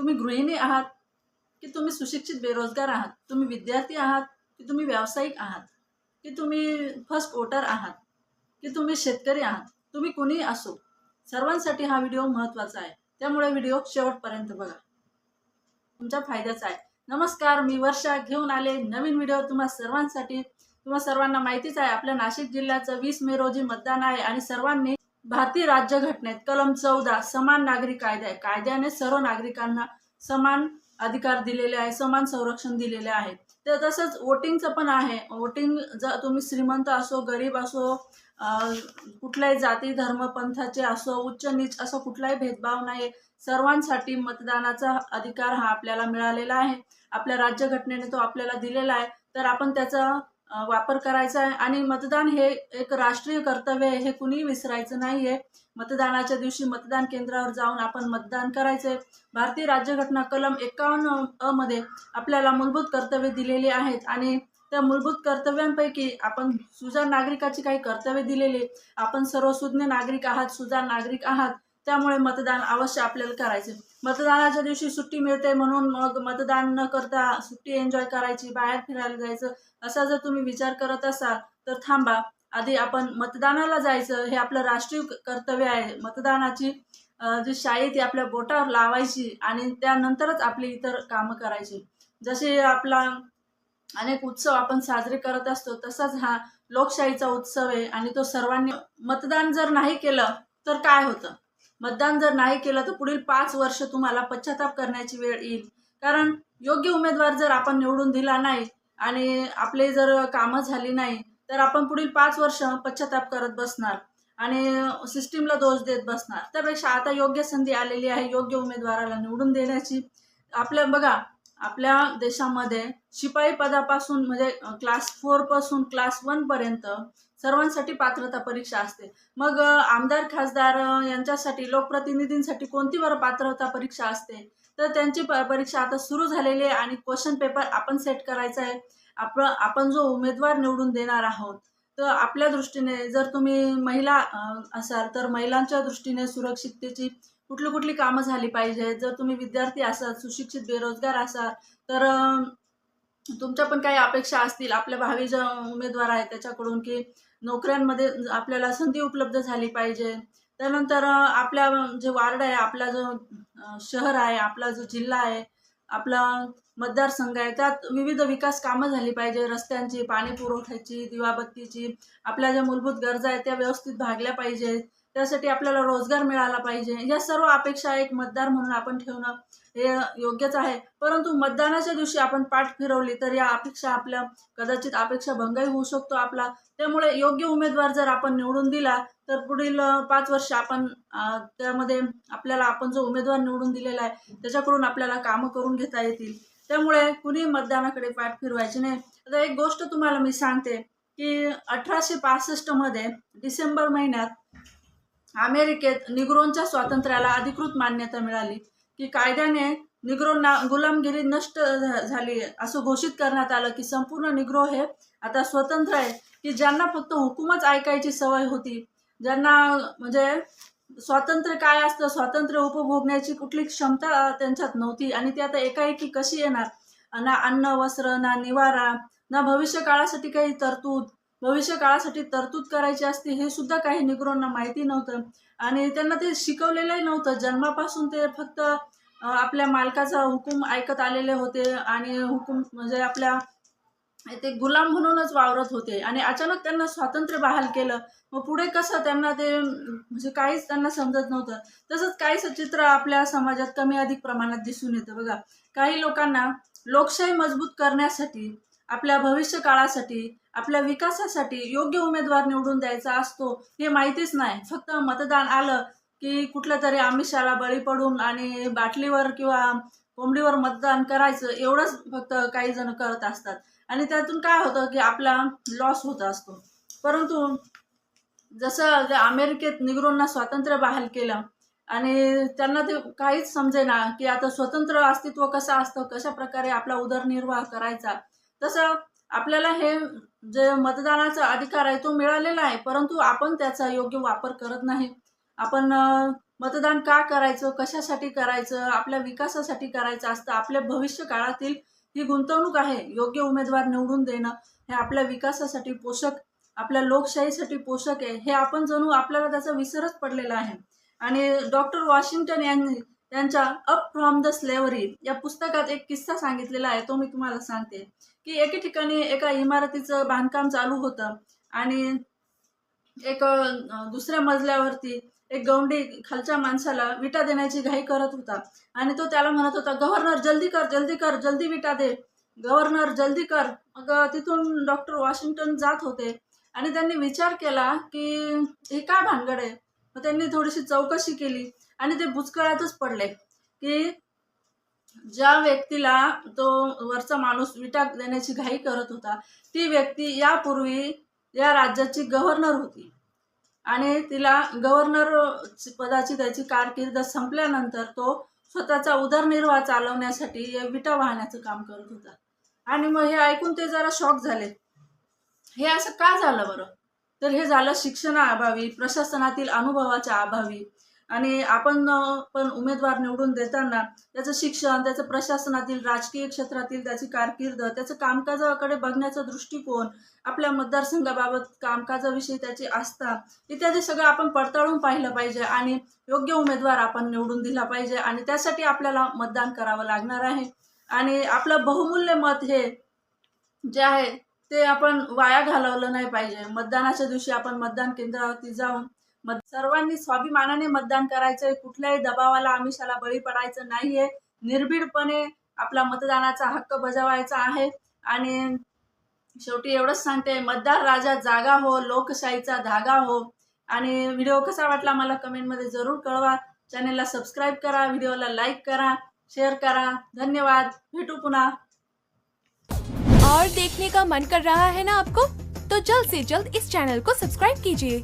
तुम्ही गृहिणी आहात की तुम्ही सुशिक्षित बेरोजगार आहात? तुम्ही विद्यार्थी आहात की तुम्ही व्यावसायिक आहात? की तुम्ही फर्स्ट वोटर आहात? की तुम्ही शेतकरी आहात? तुम्ही कुणीही असो? सर्वांसाठी हा व्हिडिओ महत्त्वाचा आहे. त्यामुळे व्हिडिओ शेवटपर्यंत बघा. तुमच्या फायद्याचा आहे. नमस्कार मी वर्षा. घेऊन आले नवीन व्हिडिओ तुम्हा सर्वांसाठी. तुम्हा सर्वांना माहितीच आहे आपल्या नाशिक जिल्ह्याचं वीस मे रोजी मतदान आहे आणि सर्वांनी भारतीय राज्यघटनेत कलम चौदा समान नागरी कायदा आहे कायद्याने सर्व नागरिकांना समान अधिकार दिलेले आहे समान संरक्षण दिलेले आहे. तर तसंच वोटिंगचं पण आहे. वोटिंग जर तुम्ही श्रीमंत असो गरीब असो कुठल्याही जाती धर्म पंथाचे असो उच्च नीच असो कुठलाही भेदभाव नाही सर्वांसाठी मतदानाचा अधिकार हा आपल्याला मिळालेला आहे. आपल्या राज्यघटनेने तो आपल्याला दिलेला आहे. तर आपण त्याचा वापर करायचा आहे. आणि मतदान हे एक राष्ट्रीय कर्तव्य आहे हे कुणीही विसरायचं नाही आहे मतदानाच्या दिवशी मतदान केंद्रावर जाऊन आपण मतदान करायचे भारतीय राज्यघटना कलम एकावन्न अ मध्ये आपल्याला मूलभूत कर्तव्ये दिलेली आहेत. आणि त्या मूलभूत कर्तव्यांपैकी आपण सुजाण नागरिकाची काही कर्तव्ये दिलेली आपण सर्व सुज्ञ नागरिक आहात सुजाण नागरिक आहात. त्यामुळे मतदान अवश्य आपल्याला करायचे. मतदानाच्या दिवशी सुट्टी मिळते म्हणून मग मतदान न करता सुट्टी एन्जॉय करायची बाहेर फिरायला जायचं असा जर तुम्ही विचार करत असाल तर थांबा. आधी आपण मतदानाला जायचं हे आपलं राष्ट्रीय कर्तव्य आहे. मतदानाची जी शाई ती आपल्या बोटावर लावायची आणि त्यानंतरच आपली इतर कामं करायची. जसे आपला अनेक उत्सव आपण साजरे करत असतो तसाच हा लोकशाहीचा उत्सव आहे आणि तो सर्वांनी मतदान जर नाही केलं तर काय होतं? मतदान जर नाही केलं तर पुढील पाच वर्ष तुम्हाला पश्चाताप करण्याची वेळ येईल. कारण योग्य उमेदवार जर आपण निवडून दिला नाही आणि आपले जर कामं झाली नाही तर आपण पुढील पाच वर्ष पश्चाताप करत बसणार आणि सिस्टीमला दोष देत बसणार. त्यापेक्षा आता योग्य संधी आलेली आहे योग्य उमेदवाराला निवडून देण्याची. आपल्या बघा आपल्या देशामध्ये शिपाई पदापासून म्हणजे क्लास फोरपासून क्लास वन पर्यंत सर्वांसाठी पात्रता परीक्षा असते. मग आमदार खासदार यांच्यासाठी लोकप्रतिनिधींसाठी कोणती बरं पात्रता परीक्षा असते? तर त्यांची प परीक्षा आता सुरू झालेली आहे आणि क्वेश्चन पेपर आपण सेट करायचा आहे. आपण आपण जो उमेदवार निवडून देणार आहोत तर आपल्या दृष्टीने जर तुम्ही महिला असाल तर महिलांच्या दृष्टीने सुरक्षिततेची कुठली कुठली कामं झाली पाहिजे? जर तुम्ही विद्यार्थी असाल सुशिक्षित बेरोजगार असाल तर तुमच्या पण काही अपेक्षा असतील आपल्या भावी जो उमेदवार आहे त्याच्याकडून की नोकऱ्यांमध्ये आपल्याला संधी उपलब्ध झाली पाहिजे. त्यानंतर आपल्या जे वार्ड आहे आपला जो शहर आहे आपला जो जिल्हा आहे आपला मतदारसंघ आहे. त्यात विविध विकास कामं झाली पाहिजे. रस्त्यांची पाणी पुरवठ्याची दिवाबत्तीची आपल्या ज्या मूलभूत गरजा आहेत त्या व्यवस्थित भागल्या पाहिजेत. त्यासाठी आपल्याला रोजगार मिळाला पाहिजे. या सर्व अपेक्षा एक मतदार म्हणून आपण ठेवणं हे योग्यच आहे. परंतु मतदानाच्या दिवशी आपण पाठ फिरवली तर या अपेक्षा आपल्या कदाचित अपेक्षा भंगही होऊ शकतो आपला. त्यामुळे योग्य उमेदवार जर आपण निवडून दिला तर पुढील पाच वर्ष आपण त्यामध्ये आपल्याला आपण जो उमेदवार निवडून दिलेला आहे त्याच्याकडून आपल्याला कामं करून घेता येतील. त्यामुळे कुणी मतदानाकडे पाठ फिरवायची नाही. आता एक गोष्ट तुम्हाला मी सांगते की अठराशे पासष्टमध्ये डिसेंबर महिन्यात अमेरिकेत निग्रोनच्या स्वातंत्र्याला अधिकृत मान्यता मिळाली की कायद्याने निग्रोंना गुलामगिरी नष्ट झाली असं घोषित करण्यात आलं की संपूर्ण निग्रो हे आता स्वतंत्र आहे की ज्यांना फक्त हुकूमच ऐकायची सवय होती ज्यांना म्हणजे स्वातंत्र्य काय असतं? स्वातंत्र्य उपभोगण्याची कुठली क्षमता त्यांच्यात नव्हती. आणि ती आता एकाएकी कशी येणार? ना अन्न वस्त्र ना निवारा ना भविष्य काळासाठी काही तरतूद. भविष्य काळासाठी तरतूद करायची असते हे सुद्धा काही निग्रोंना माहिती नव्हतं. आणि त्यांना ते शिकवलेलंही नव्हतं. जन्मापासून ते फक्त आपल्या मालकाचा हुकूम ऐकत आलेले होते. आणि हुकूम म्हणजे आपल्या ते गुलाम म्हणूनच वावरत होते. आणि अचानक त्यांना स्वातंत्र्य बहाल केलं. मग पुढे कसं त्यांना ते म्हणजे काहीच त्यांना समजत नव्हतं. तसंच काहीच चित्र आपल्या समाजात कमी अधिक प्रमाणात दिसून येतं बघा. काही लोकांना लोकशाही मजबूत करण्यासाठी आपल्या भविष्य काळासाठी आपल्या विकासासाठी योग्य उमेदवार निवडून द्यायचा असतो हे माहितीच नाही. फक्त मतदान आलं की कुठल्या तरी आमिषाला बळी पडून आणि बाटलीवर किंवा कोंबडीवर मतदान करायचं एवढंच फक्त काही जण करत असतात. आणि त्यातून काय होतं की आपला लॉस होत असतो. परंतु जसं अमेरिकेत निग्रोंना स्वातंत्र्य बहाल केलं आणि त्यांना ते काहीच समजेना की आता स्वतंत्र अस्तित्व कसं असतं कशा प्रकारे आपला उदरनिर्वाह करायचा तसं आपल्याला हे जे मतदानाचा अधिकार आहे तो मिळालेला आहे परंतु आपण त्याचा योग्य वापर करत नाही. आपण मतदान का करायचं? कशासाठी करायचं? आपल्या विकासासाठी करायचं असतं. आपल्या भविष्य काळातील ही गुंतवणूक आहे. योग्य उमेदवार निवडून देणं हे आपल्या विकासासाठी पोषक आपल्या लोकशाहीसाठी पोषक आहे. हे आपण जणू आपल्याला त्याचा विसरच पडलेला आहे. आणि डॉक्टर वॉशिंग्टन यांनी त्यांच्या अप फ्रॉम द स्लेवरी या पुस्तकात एक किस्सा सांगितलेला आहे. तो मी तुम्हाला सांगते. की एके ठिकाणी एका इमारतीचं बांधकाम चालू होतं आणि एक दुसऱ्या मजल्यावरती एक गवंडी खालच्या माणसाला विटा देण्याची घाई करत होता. आणि तो त्याला म्हणत होता गव्हर्नर जल्दी कर जल्दी कर जल्दी विटा दे. गव्हर्नर जल्दी कर. मग तिथून डॉक्टर वॉशिंग्टन जात होते. आणि त्यांनी विचार केला की हे काय भानगड आहे? मग त्यांनी थोडीशी चौकशी केली आणि ते बुचकळातच पडले की ज्या व्यक्तीला तो वरचा माणूस विटा देण्याची घाई करत होता ती व्यक्ती यापूर्वी या राज्याची गव्हर्नर होती. आणि तिला गव्हर्नर पदाची त्याची कारकीर्द संपल्यानंतर तो स्वतःचा उदरनिर्वाह चालवण्यासाठी या विटा वाहण्याचं काम करत होता. आणि मग हे ऐकून ते जरा शॉक झाले. हे असं का झालं बरं? तर हे झालं शिक्षणाअभावी प्रशासनातील अनुभवाच्या अभावी. आणि आपण पण उमेदवार निवडून देताना त्याचं शिक्षण त्याचं प्रशासनातील राजकीय क्षेत्रातील त्याची कारकीर्द त्याचं कामकाजाकडे बघण्याचा दृष्टिकोन आपल्या मतदारसंघाबाबत कामकाजाविषयी त्याची आस्था इत्यादी सगळं आपण पडताळून पाहिलं पाहिजे आणि योग्य उमेदवार आपण निवडून दिला पाहिजे आणि त्यासाठी आपल्याला मतदान करावं लागणार आहे. आणि आपलं बहुमूल्य मत हे जे आहे ते आपण वाया घालवलं नाही पाहिजे. मतदानाच्या दिवशी आपण मतदान केंद्रावरती जाऊन मत सर्वांनी स्वाभिमानाने मतदान करायचंय. कुठल्याही दबावाला आमिषाला बळी पडायचं नाहीये. निर्भीडपणे आपला मतदानाचा हक्क बजावायचा आहे. आणि शेवटी एवढंच सांगते मतदार राजा जागा हो लोकशाहीचा धागा हो. आणि व्हिडिओ कसा वाटला मला कमेंटमध्ये जरूर कळवा. चॅनेलला सबस्क्राईब करा व्हिडिओला लाईक करा शेअर करा. धन्यवाद. भेटू पुन्हा. और देखने का मन कर रहा है ना आपको? तो जल्द से जल्द इस चैनल को सब्सक्राइब कीजिए।